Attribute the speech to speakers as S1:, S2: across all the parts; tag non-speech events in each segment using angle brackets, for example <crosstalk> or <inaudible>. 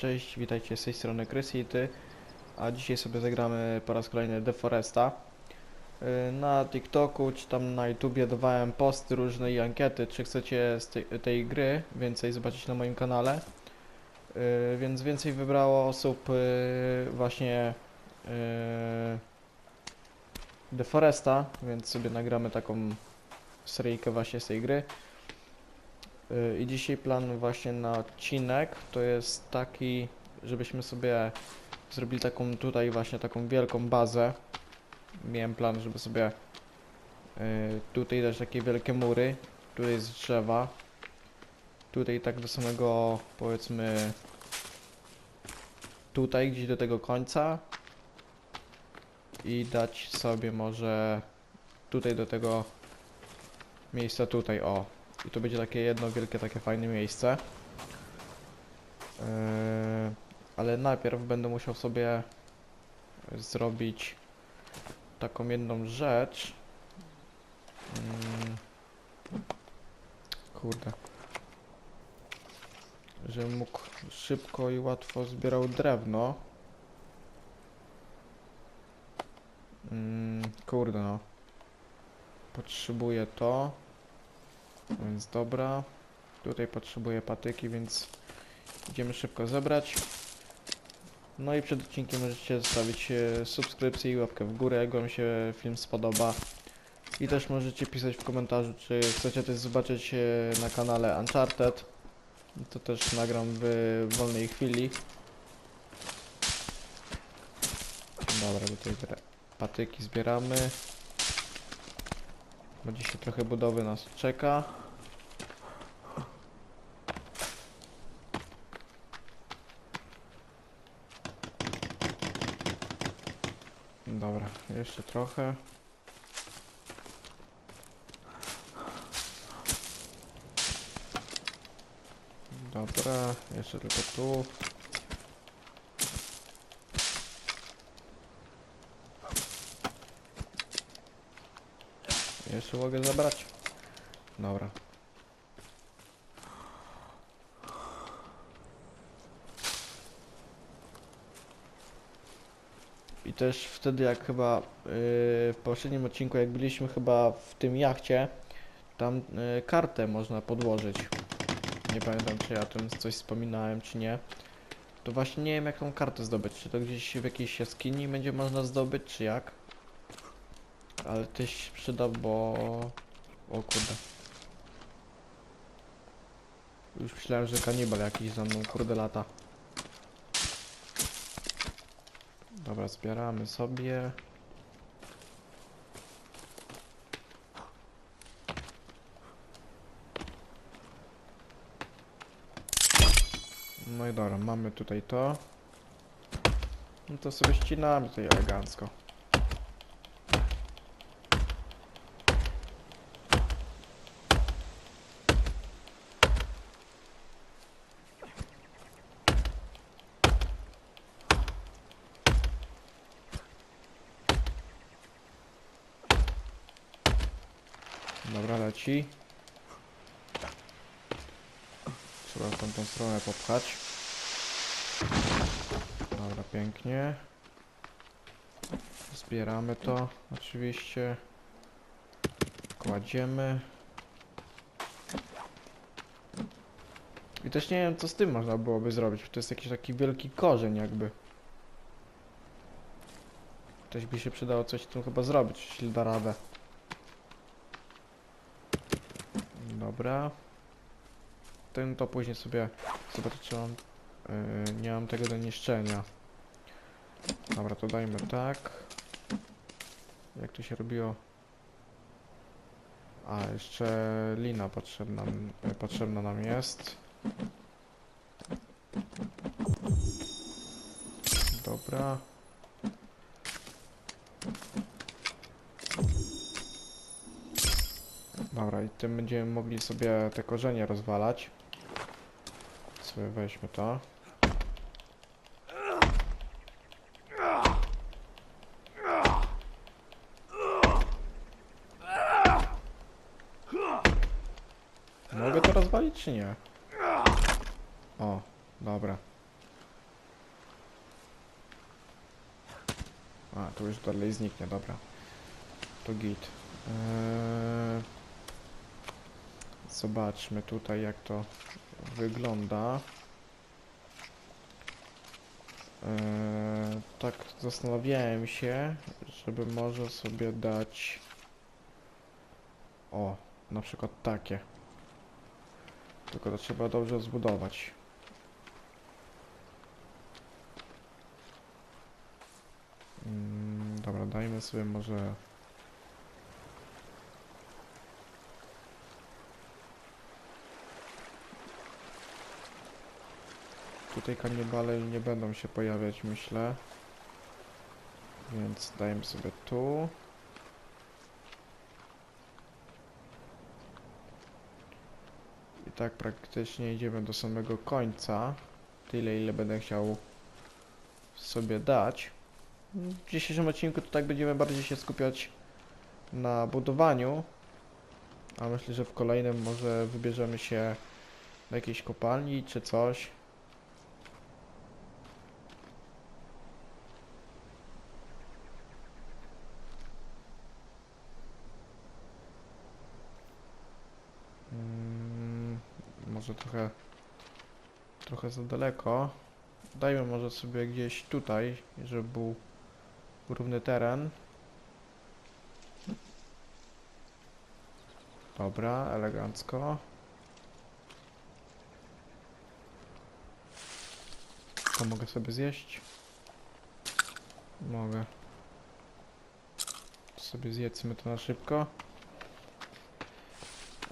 S1: Cześć, witajcie z tej strony Crysity, a dzisiaj sobie zagramy po raz kolejny The Foresta. Yy, Na TikToku czy tam na YouTubie dawałem posty różne i ankiety, czy chcecie z tej, tej gry więcej zobaczyć na moim kanale. Yy, Więc więcej wybrało osób yy, właśnie yy, The Foresta, więc sobie nagramy taką seryjkę właśnie z tej gry. Y, I dzisiaj plan właśnie na odcinek to jest taki, żebyśmy sobie zrobili taką tutaj właśnie taką wielką bazę. Miałem plan, żeby sobie y, tutaj dać takie wielkie mury. Tutaj jest drzewa. Tutaj tak do samego powiedzmy tutaj gdzieś do tego końca. I dać sobie może tutaj do tego miejsca tutaj, o. I to będzie takie jedno wielkie, takie fajne miejsce. Yy, ale najpierw będę musiał sobie zrobić taką jedną rzecz. Mm, kurde. Żebym mógł szybko i łatwo zbierał drewno. Mm, kurde no. Potrzebuję to. Więc dobra. Tutaj potrzebuję patyki, więc idziemy szybko zebrać. No i przed odcinkiem możecie zostawić e, subskrypcję i łapkę w górę, jak wam się film spodoba. I też możecie pisać w komentarzu, czy chcecie coś zobaczyć e, na kanale Uncharted. To też nagram w wolnej chwili. Dobra, tutaj patyki zbieramy. Bo dzisiaj trochę budowy nas czeka. Dobra, jeszcze trochę. Dobra, jeszcze tylko tu. Jeszcze mogę zabrać. Dobra. I też wtedy jak chyba yy, w poprzednim odcinku jak byliśmy chyba w tym jachcie, tam yy, kartę można podłożyć. Nie pamiętam czy ja o tym coś wspominałem czy nie. To właśnie nie wiem jak tą kartę zdobyć. Czy to gdzieś w jakiejś jaskini będzie można zdobyć czy jak? Ale tyś się przyda, bo... O kurde. Już myślałem, że kanibal jakiś za mną kurde lata. Dobra, zbieramy sobie. No i dobra, mamy tutaj to. No to sobie ścinamy tutaj elegancko. Leci. Trzeba w tamtą stronę popchać. Dobra, pięknie. Zbieramy to, oczywiście. Kładziemy. I też nie wiem, co z tym można byłoby zrobić, bo to jest jakiś taki wielki korzeń jakby. Ktoś by się przydało coś z tym chyba zrobić, jeśli da radę. Dobra. Ten to później sobie zobaczę czy mam. Yy, nie mam tego do niszczenia. Dobra, to dajmy tak. Jak to się robiło? A, jeszcze lina potrzebna, yy, potrzebna nam jest. Dobra. i tym będziemy mogli sobie te korzenie rozwalać. Sobie weźmy to. Mogę to rozwalić czy nie? O, dobra. A, tu już dalej zniknie, dobra. To git. Eee zobaczmy tutaj jak to wygląda. Eee, tak zastanawiałem się, żeby może sobie dać o, na przykład takie. Tylko to trzeba dobrze zbudować. Mm, dobra, dajmy sobie może Tutaj kanibale nie będą się pojawiać, myślę. Więc dajmy sobie tu. I tak praktycznie idziemy do samego końca. Tyle, ile będę chciał sobie dać. W dzisiejszym odcinku to tak będziemy bardziej się skupiać na budowaniu. A myślę, że w kolejnym może wybierzemy się do jakiejś kopalni czy coś. Mm, może trochę trochę za daleko. Dajmy może sobie gdzieś tutaj, żeby był równy teren. Dobra, elegancko. To mogę sobie zjeść? Mogę. Sobie zjedzmy to na szybko.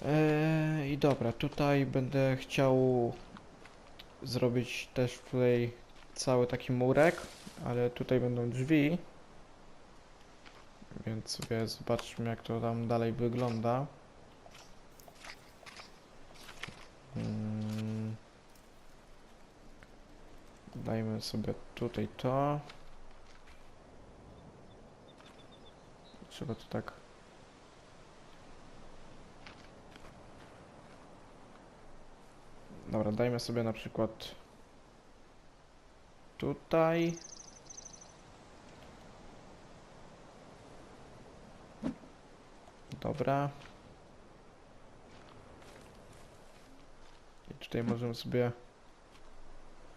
S1: Eee, I dobra, tutaj będę chciał zrobić też tutaj cały taki murek, ale tutaj będą drzwi. Więc sobie zobaczmy jak to tam dalej wygląda. Mm. Dajmy sobie tutaj to. Trzeba to tak Dobra, dajmy sobie na przykład tutaj. Dobra. I tutaj możemy sobie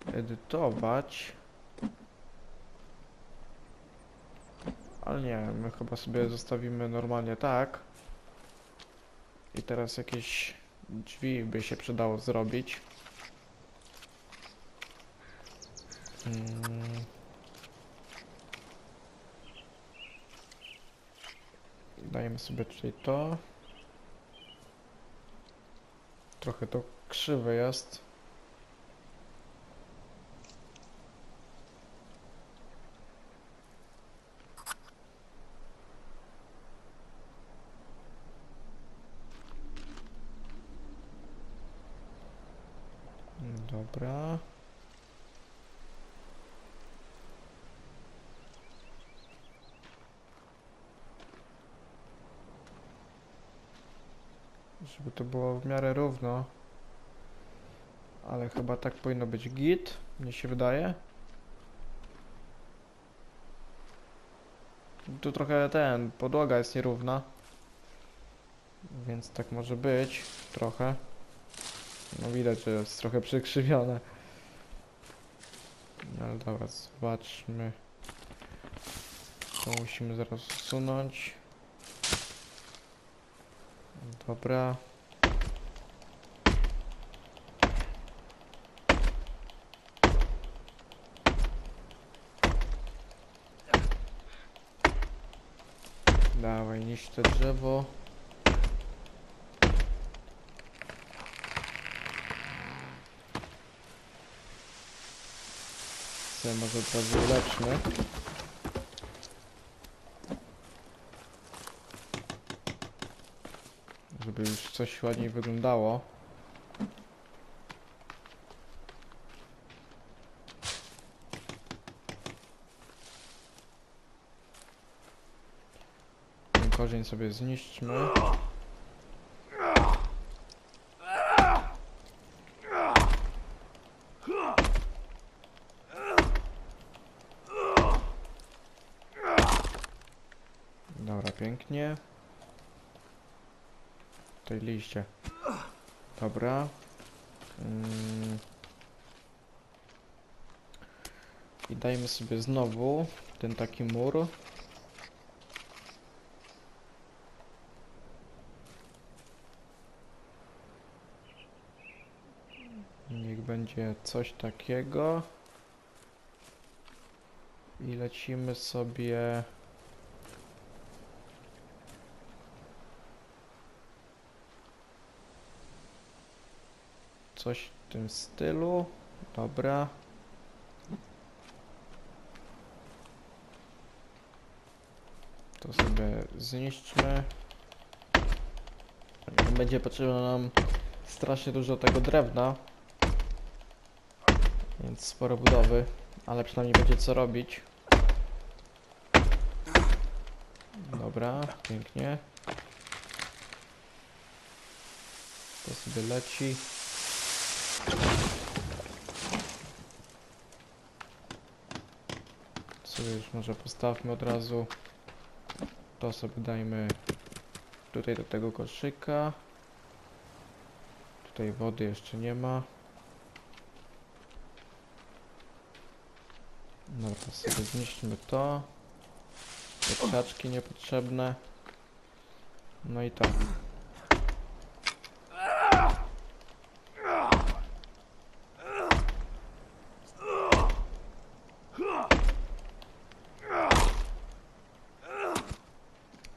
S1: edytować. Ale nie, my chyba sobie zostawimy normalnie tak. I teraz jakieś drzwi by się przydało zrobić. Mm. Dajemy sobie tutaj to. Trochę to krzywe jest. Dobra. Żeby to było w miarę równo. Ale chyba tak powinno być git, mnie się wydaje. Tu trochę ten, podłoga jest nierówna. Więc tak może być, trochę. No widać, że jest trochę przekrzywione. No ale dobra, zobaczmy. To musimy zaraz usunąć. Dobra. Dawaj, niszcz to drzewo. Sobie może od razu ulepszmy. Żeby już coś ładniej wyglądało. Korzeń sobie zniszczmy. pięknie. Tutaj liście. Dobra. Mm. I dajmy sobie znowu ten taki mur. Niech będzie coś takiego. I lecimy sobie. Coś w tym stylu. Dobra. To sobie zniszczmy. Będzie potrzebne nam strasznie dużo tego drewna. Więc sporo budowy, ale przynajmniej będzie co robić. Dobra, pięknie. To sobie leci. Sobie już może postawmy od razu. To sobie dajmy tutaj do tego koszyka. Tutaj wody jeszcze nie ma. Dobra, sobie zniszczmy to. Te krzaczki niepotrzebne. No i to.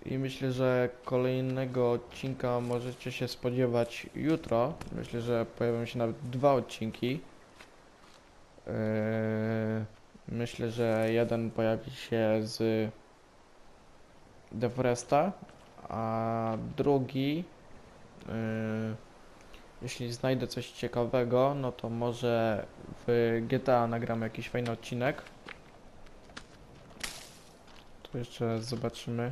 S1: I myślę, że kolejnego odcinka możecie się spodziewać jutro. Myślę, że pojawią się nawet dwa odcinki. Yy, myślę, że jeden pojawi się z The Foresta, a drugi, yy, jeśli znajdę coś ciekawego, no to może w GTA nagramy jakiś fajny odcinek. Tu jeszcze zobaczymy,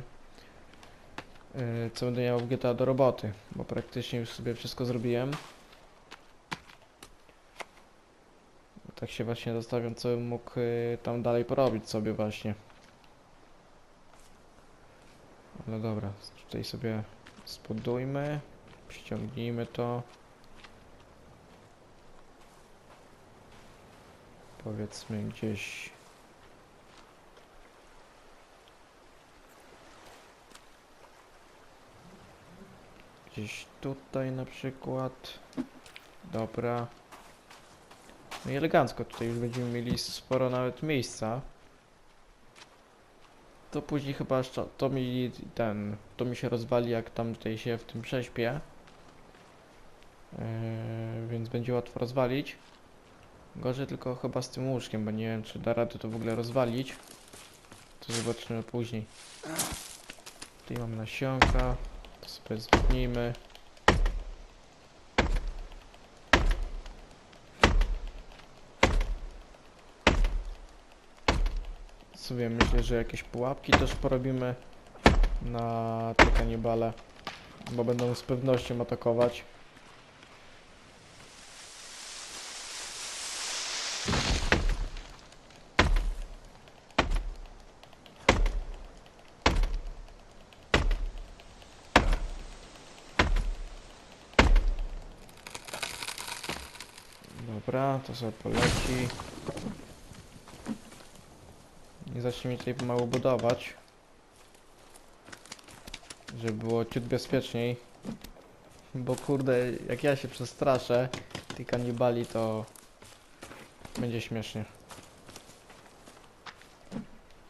S1: yy, co będę miał w GTA do roboty, bo praktycznie już sobie wszystko zrobiłem. Tak się właśnie zastanawiam, co bym mógł y, tam dalej porobić sobie właśnie. Ale dobra, tutaj sobie spodujmy, ściągnijmy to. Powiedzmy gdzieś... Gdzieś tutaj na przykład. Dobra. No i elegancko, tutaj już będziemy mieli sporo nawet miejsca. To później chyba to mi ten, to mi się rozwali jak tam tutaj się w tym prześpię. Yy, więc będzie łatwo rozwalić. Gorzej tylko chyba z tym łóżkiem, bo nie wiem czy da radę to w ogóle rozwalić. To zobaczymy później. Tutaj mamy nasionka, to sobie zbudnijmy. Sobie myślę, że jakieś pułapki też porobimy na te kanibale, bo będą z pewnością atakować. Dobra, to sobie poleci. I zacznijmy tutaj pomału budować. Żeby było ciut bezpieczniej. Bo kurde, jak ja się przestraszę tych kanibali, to będzie śmiesznie.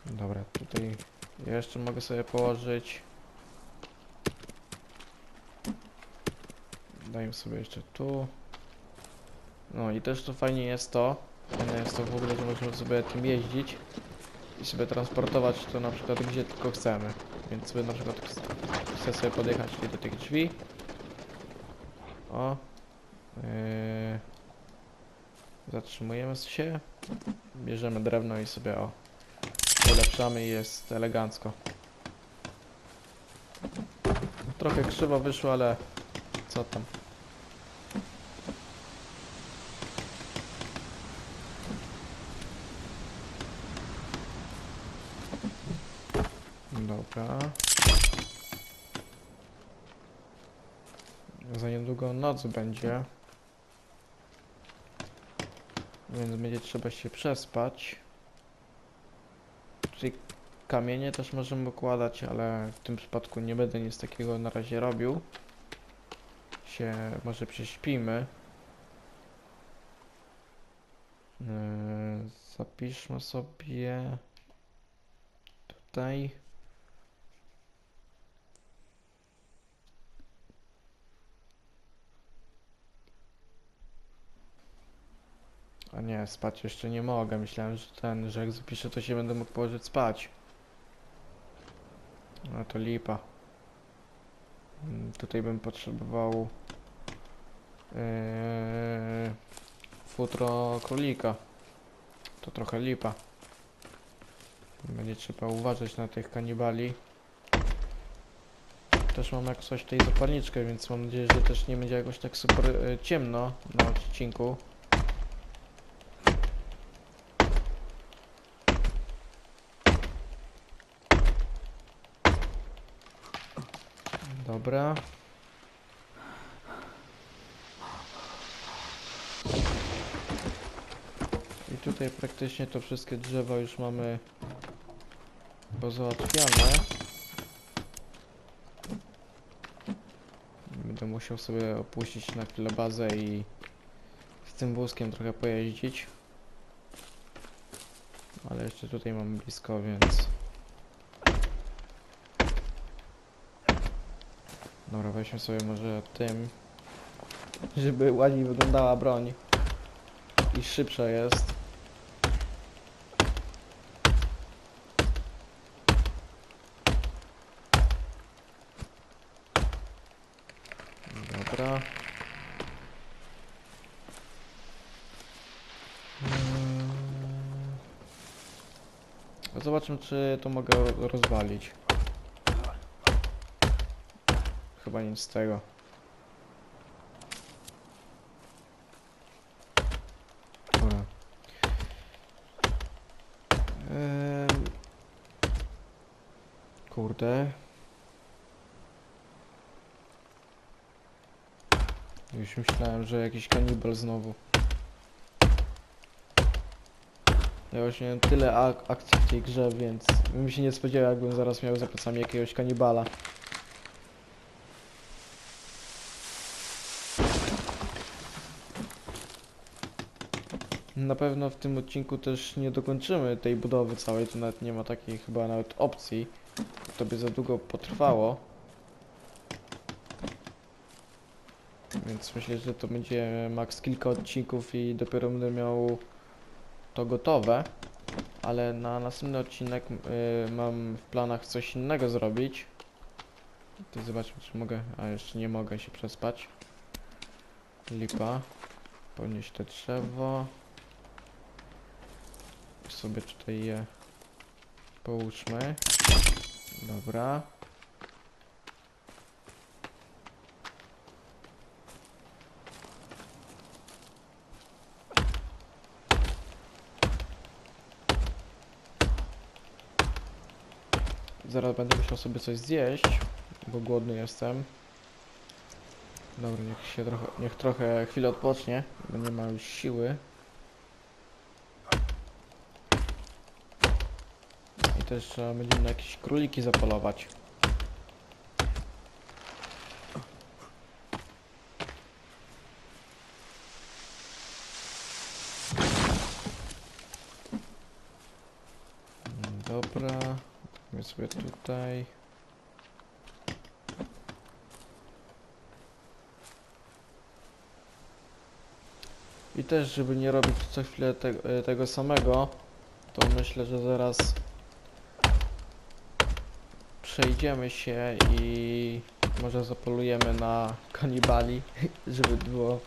S1: Dobra, tutaj jeszcze mogę sobie położyć. Dajmy sobie jeszcze tu. No i też to fajnie jest to. Fajne jest to w ogóle, że możemy sobie tym jeździć i sobie transportować to na przykład gdzie tylko chcemy. Więc sobie na przykład ch- chcę sobie podjechać tutaj do tych drzwi. O. Yy. Zatrzymujemy się. Bierzemy drewno i sobie o. Ulepszamy i jest elegancko. Trochę krzywo wyszło, ale co tam. Dobra. Za będzie. Więc będzie trzeba się przespać. Czyli kamienie też możemy układać, ale w tym przypadku nie będę nic takiego na razie robił. Się może prześpimy. Yy, zapiszmy sobie tutaj. A nie, spać jeszcze nie mogę. Myślałem, że ten, że jak zapiszę, to się będę mógł położyć spać. No to lipa. Mm, Tutaj bym potrzebował yy, futro królika. To trochę lipa. Będzie trzeba uważać na tych kanibali. Też mam jak coś tej zapalniczkę, więc mam nadzieję, że też nie będzie jakoś tak super y, ciemno na odcinku. Dobra. I tutaj praktycznie to wszystkie drzewa już mamy pozałatwiane. Będę musiał sobie opuścić na chwilę bazę i z tym wózkiem trochę pojeździć. Ale jeszcze tutaj mam blisko, więc... Dobra, weźmy sobie może tym, żeby ładniej wyglądała broń i szybsza jest. Dobra. Mm. Zobaczmy, czy to mogę ro- rozwalić. Chyba nic z tego. Dobra. Em, Kurde. Już myślałem, że jakiś kanibal znowu. Ja właśnie tyle ak akcji w tej grze, więc bym się nie spodziewał, jakbym zaraz miał za plecami jakiegoś kanibala. Na pewno w tym odcinku też nie dokończymy tej budowy całej, to nawet nie ma takiej chyba nawet opcji. To by za długo potrwało. Więc myślę, że to będzie maks kilka odcinków i dopiero będę miał to gotowe. Ale na następny odcinek y, mam w planach coś innego zrobić. To zobaczmy czy mogę, a jeszcze nie mogę się przespać. Lipa. Podnieść to drzewo. Sobie tutaj je połóżmy. Dobra. Zaraz będę musiał sobie coś zjeść, bo głodny jestem. Dobra, niech się trochę, niech trochę chwilę odpocznie, bo nie ma już siły. Też trzeba będzie na jakieś króliki zapolować. Dobra, więc sobie tutaj. I też, żeby nie robić co chwilę te, e, tego samego, to myślę, że zaraz przejdziemy się i może zapolujemy na kanibali, <laughs> żeby było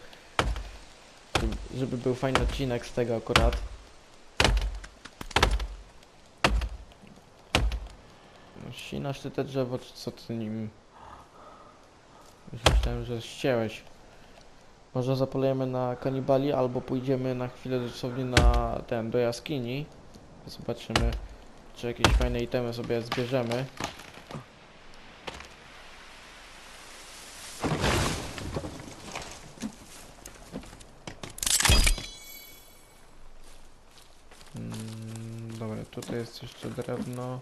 S1: żeby był fajny odcinek z tego akurat. Ścinasz ty te drzewo, czy co ty nim? Myślałem, że ścięłeś. Może zapolujemy na kanibali, albo pójdziemy na chwilę dosłownie na ten, do jaskini. Zobaczymy, czy jakieś fajne itemy sobie zbierzemy. Jeszcze drewno.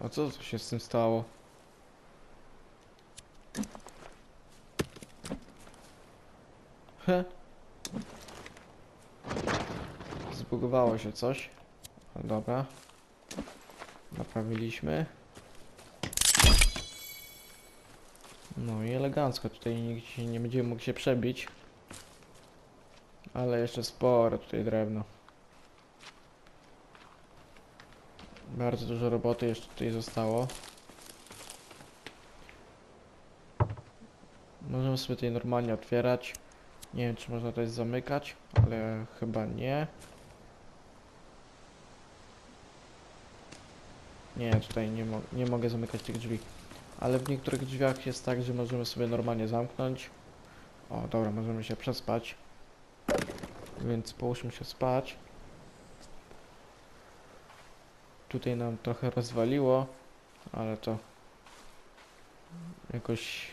S1: A co tu się z tym stało? Zbugowało się coś. Dobra. Naprawiliśmy. No i elegancko, tutaj nikt nie będzie mógł się przebić. Ale jeszcze sporo tutaj drewno. Bardzo dużo roboty jeszcze tutaj zostało. Możemy sobie tutaj normalnie otwierać. Nie wiem, czy można to zamykać, ale chyba nie. Nie, tutaj nie, mo nie mogę zamykać tych drzwi. Ale w niektórych drzwiach jest tak, że możemy sobie normalnie zamknąć. O, dobra, możemy się przespać. Więc połóżmy się spać. Tutaj nam trochę rozwaliło, ale to jakoś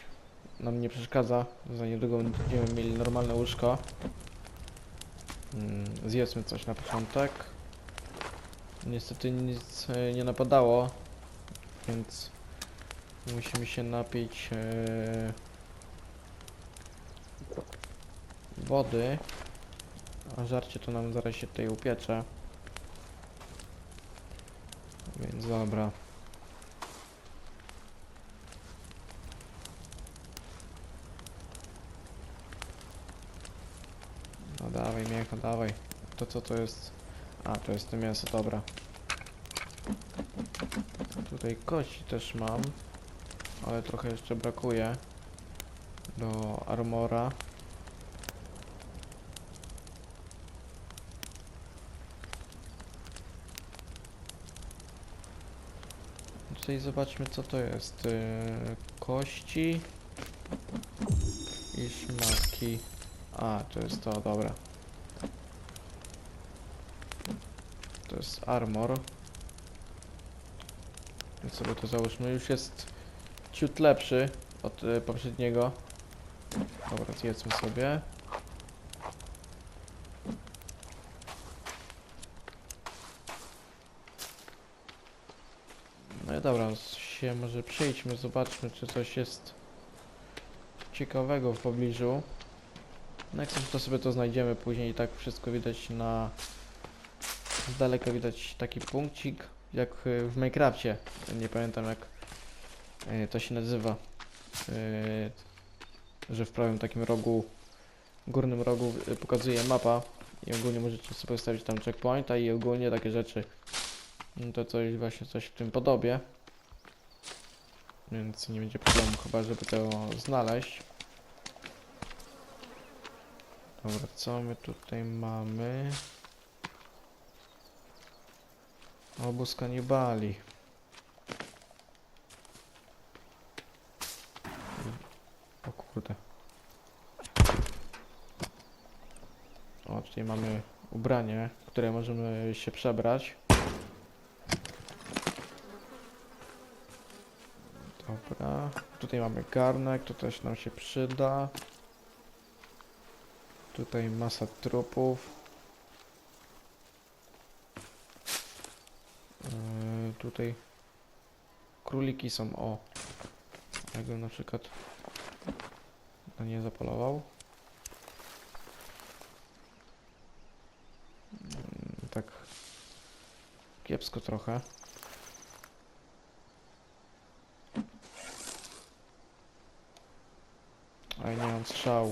S1: nam nie przeszkadza. Za niedługo będziemy mieli normalne łóżko. Mm, Zjedzmy coś na początek. Niestety nic e, nie napadało, więc musimy się napić e, wody. A żarcie to nam zaraz się tutaj upiecze. Więc dobra. No dawaj mięcho, dawaj. To co to jest? A, to jest to mięso, dobra. Tutaj kości też mam, ale trochę jeszcze brakuje do armora. Tutaj zobaczmy co to jest. Yy, kości i szmatki. A, to jest to, dobra. To jest armor. Więc sobie to załóżmy. Już jest ciut lepszy od y, poprzedniego. Dobra, zjedzmy sobie. No i dobra, się może przejdźmy, zobaczmy czy coś jest ciekawego w pobliżu. No jak to sobie to znajdziemy później i tak wszystko widać na... Z daleka widać taki punkcik, jak y, w Minecrafcie. Nie pamiętam jak to się nazywa. Y, Że w prawym takim rogu, górnym rogu y, pokazuje mapa i ogólnie możecie sobie ustawić tam checkpointa i ogólnie takie rzeczy. No to coś właśnie coś w tym podobie. Więc nie będzie problemu chyba, żeby to znaleźć. Dobra, co my tutaj mamy? Obóz kanibali. O kurde. O, tutaj mamy ubranie, które możemy się przebrać. Dobra. Tutaj mamy garnek, to też nam się przyda. Tutaj masa trupów. Yy, tutaj króliki są, o. Jakbym na przykład nie zapolował. Mm, Tak kiepsko trochę. A nie mam strzału.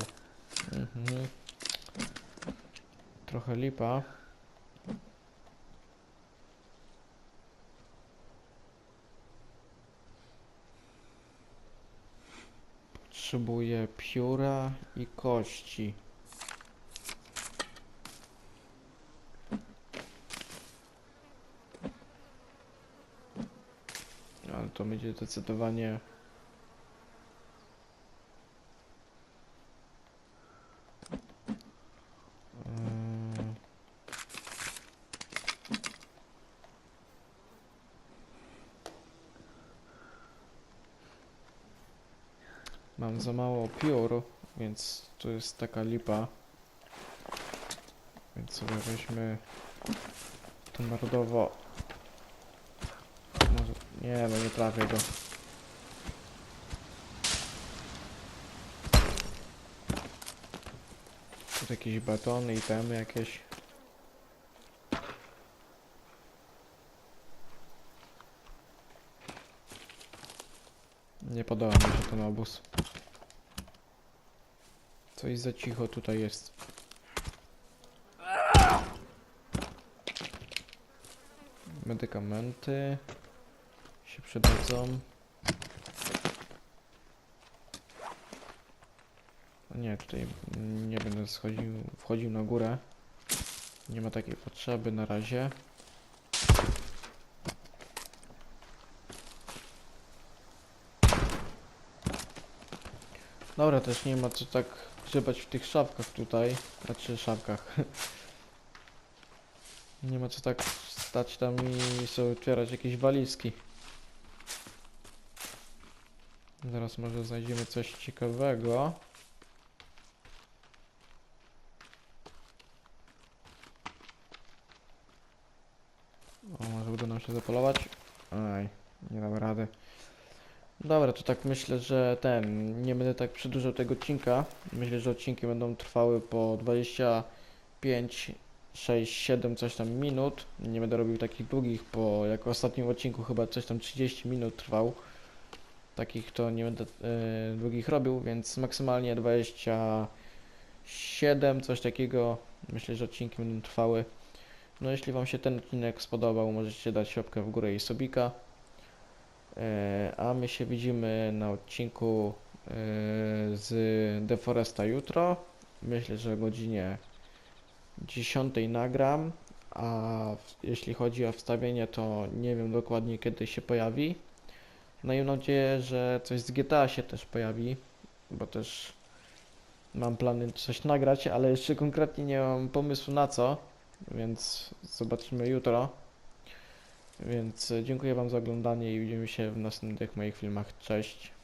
S1: Mhm. Trochę lipa. Potrzebuję pióra i kości. Ale to będzie zdecydowanie Yy, Mam za mało piór, więc tu jest taka lipa. Więc sobie weźmy standardowo. Nie, no nie trafię go. Tu jakieś batony i temy jakieś. Nie podoba mi się ten obóz. Coś za cicho tutaj jest. Medykamenty się przydadzą. O Nie, tutaj nie będę schodził, wchodził na górę. Nie ma takiej potrzeby na razie. Dobra, też nie ma co tak grzebać w tych szafkach tutaj. Znaczy szafkach. <laughs> Nie ma co tak stać tam i sobie otwierać jakieś walizki. Zaraz może znajdziemy coś ciekawego. O, może uda nam się zapolować? Aj, nie dam rady. Dobra, to tak myślę, że ten, nie będę tak przedłużał tego odcinka. Myślę, że odcinki będą trwały po 25, 6, 7 coś tam minut. Nie będę robił takich długich, bo jak w ostatnim odcinku chyba coś tam 30 minut trwał. Takich to nie będę e, długich robił, więc maksymalnie 27, coś takiego. Myślę, że odcinki będą trwały. No jeśli Wam się ten odcinek spodobał, możecie dać łapkę w górę i subika. E, A my się widzimy na odcinku e, z Deforesta jutro. Myślę, że o godzinie 10 nagram. A jeśli chodzi o wstawienie, to nie wiem dokładnie kiedy się pojawi. No mam nadzieję, że coś z GTA się też pojawi, bo też mam plany coś nagrać, ale jeszcze konkretnie nie mam pomysłu na co, więc zobaczymy jutro. Więc e, dziękuję Wam za oglądanie i widzimy się w następnych moich filmach. Cześć.